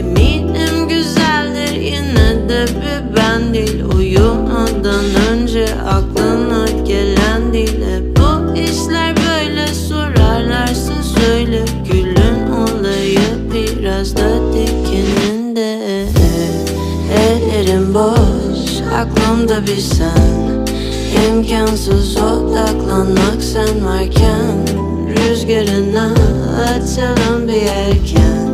Eminim güzeldir yine de bir ben değil. Uyumadan önce aklına gelen değil. Hep bu işler böyle sorarlarsa söyle. Gülün olayı biraz da dikeninde Ellerim boş aklımda bir sen. İmkansız odaklanmak sen varken. Rüzgarına açalım bir erken.